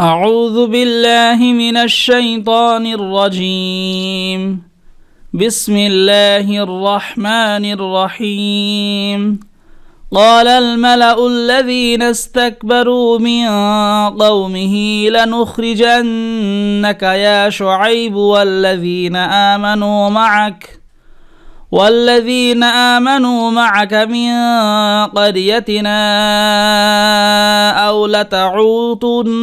أعوذ بالله من الشيطان الرجيم. بسم الله الرحمن الرحيم. قال الملأ الذين استكبروا من قومه لنخرجنك يا شعيب والذين آمنوا معك. والذين آمنوا معك من قريتنا أو لتعودن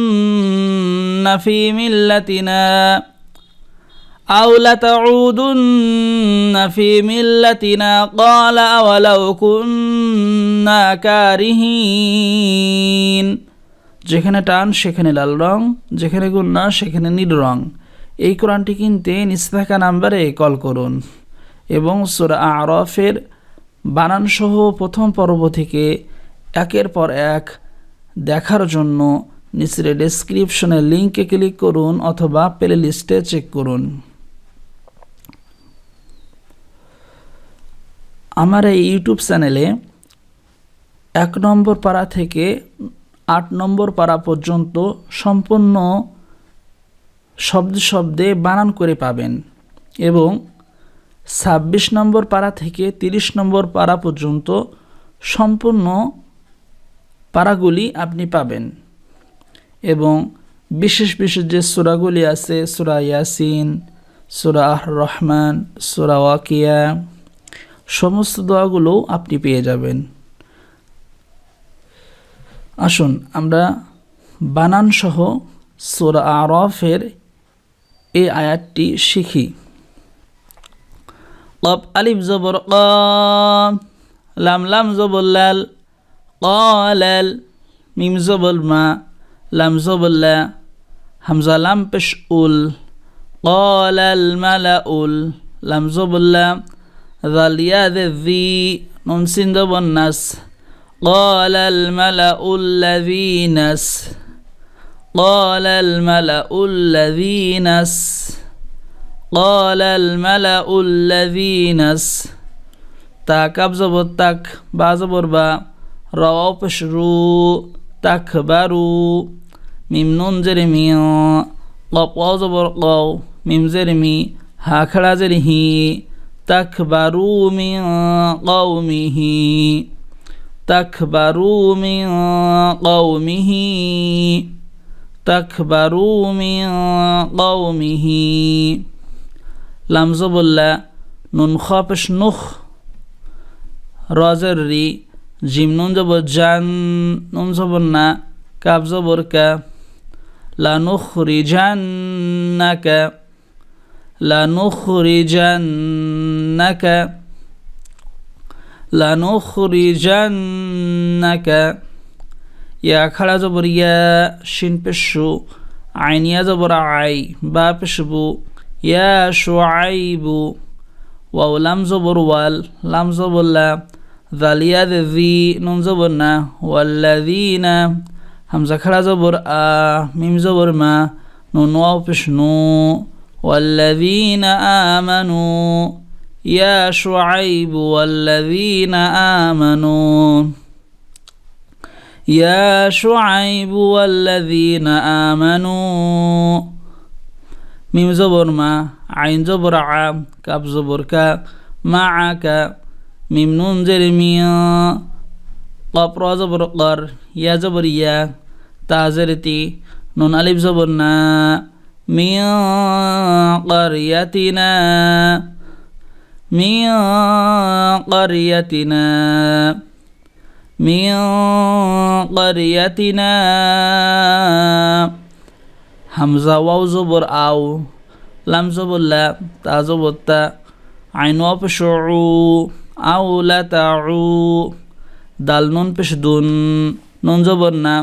في ملتنا أو لتعودن في ملتنا قال أولو كنا كارهين যেখানে টান সেখানে লাল রং যেখানে গুন্না সেখানে নীল রং এই কোরআনটি কিনতে নিচে থাকা নাম্বারে কল করুন এবং সুরা আরফের বানানসহ প্রথম পর্ব থেকে একের পর এক দেখার জন্য নিচের ডেসক্রিপশনের লিঙ্কে ক্লিক করুন অথবা প্লে লিস্টে চেক করুন। আমার এই ইউটিউব চ্যানেলে এক নম্বর পাড়া থেকে আট নম্বর পাড়া পর্যন্ত সম্পূর্ণ শব্দ শব্দে বানান করে পাবেন এবং ছাব্বিশ নম্বর পাড়া থেকে তিরিশ নম্বর পাড়া পর্যন্ত সম্পূর্ণ পাড়াগুলি আপনি পাবেন। এবং বিশেষ বিশেষ যে সুরাগুলি আছে, সুরা ইয়াসিন, সুরা রহমান সুরা ওয়াকিয়া, সমস্ত দোয়াগুলোও আপনি পেয়ে যাবেন। আসুন, আমরা বানানসহ সুরা আরফের এই আয়াতটি শিখি। কপ আলিফ জবর ক লাম লাম জবর লাল قال মিম জবর মা লাম জবর লা হামজা লাম পেশ উল قال الملأ লাম জবর লা ذل يا ذي الذي نون سين জবর নাস قال الملأ الذين قال الملأ الذين قال الملأ الذين تاكب زبر تك با زبر با روا پشرو تكبرو ميم نون زرمي قاب قاو زبر قاو ميم زرمي ها خڑا زرهي تكبرو من قومه تكبروا من قومه تكبروا من قومه লামজবুল্লা নুন খপেশ নুখ। রজর রি, জিম নুন জবর জান নুন জবর না কাব জবর কা। লানুখরিজান্নাকা লানুখরিজান্নাকা লানুখরিজান্নাকা ইয়া খাড়া জবর ইয়া শিন পেশু আইনিয়া জবর আই, বা পেশবু يا شعيب. واو لم زبر وال لم زبر لا. ذلياد ذي نون زبرنا والذين همزة خرا زبر آ ميم زبر ما. نون واو بشنو والذين آمنوا. يا شعيب والذين آمنوا. يا شعيب والذين آمنوا. মিম জবর মা আইন জবর আ কাপ জবর কা মা আ কা মিম নুন জের মিয়া কপ র জবর কর ইয়া জবর ইয়া তা জের তি নুন আলিফ জবর না মিয়া قريتنا من قريتنا من قريتنا হামজা ওয়াও জবর আও, লাম জবর তা জবর তা, আইন ওয়া পেশ উ আও লা দাল নুন পেশ দুন, নুন জবর না,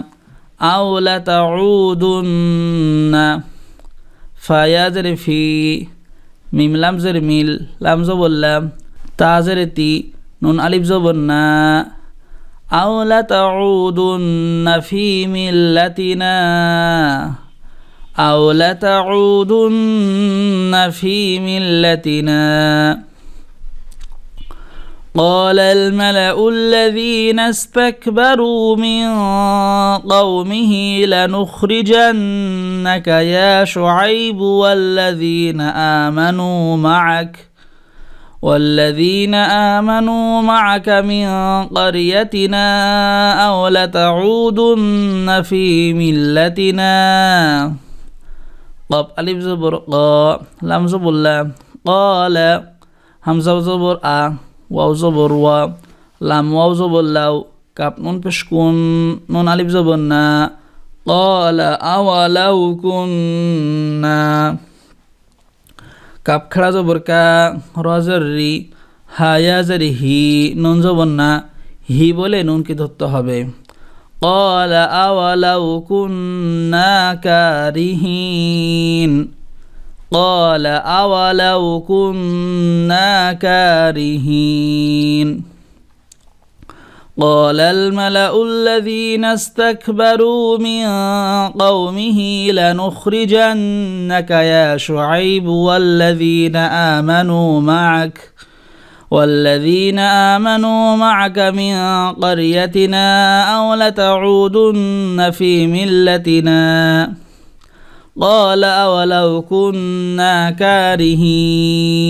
আও লা দুন না ফায়াজের ফি, মিম লাম জের মিল, লাম জবর লাম তা জের তি, নুন আলিফ জবর না লা তাউদুন্না ফি মিল্লাতিনা। أو لتعودن في ملتنا قال الملأ الذين استكبروا من قومه لنخرجنك يا شعيب والذين آمنوا معك والذين آمنوا معك من قريتنا أو لتعودن في ملتنا قب ألف زبر قا لم زبر لا قال همزة زبر آ ওয়াও জবর ওয়া লাম ওয়াও জবর লাউ কাপ নুন পেশ কুন নুন আলিফ জবর না قال أولو كنا কাপ খাড়া জবর কা রজর রি হায়া জারি হি নুন জবর না হি বলে নুনকে ধরতে হবে قال أولو كنا كارهين. قال أولو كنا كارهين. قال الملأ الذين استكبروا من قومه لنخرجنك يا شعيب والذين آمنوا معك. والذين آمنوا معك من قريتنا أو لتعودن في ملتنا قال أولو كنا كارهين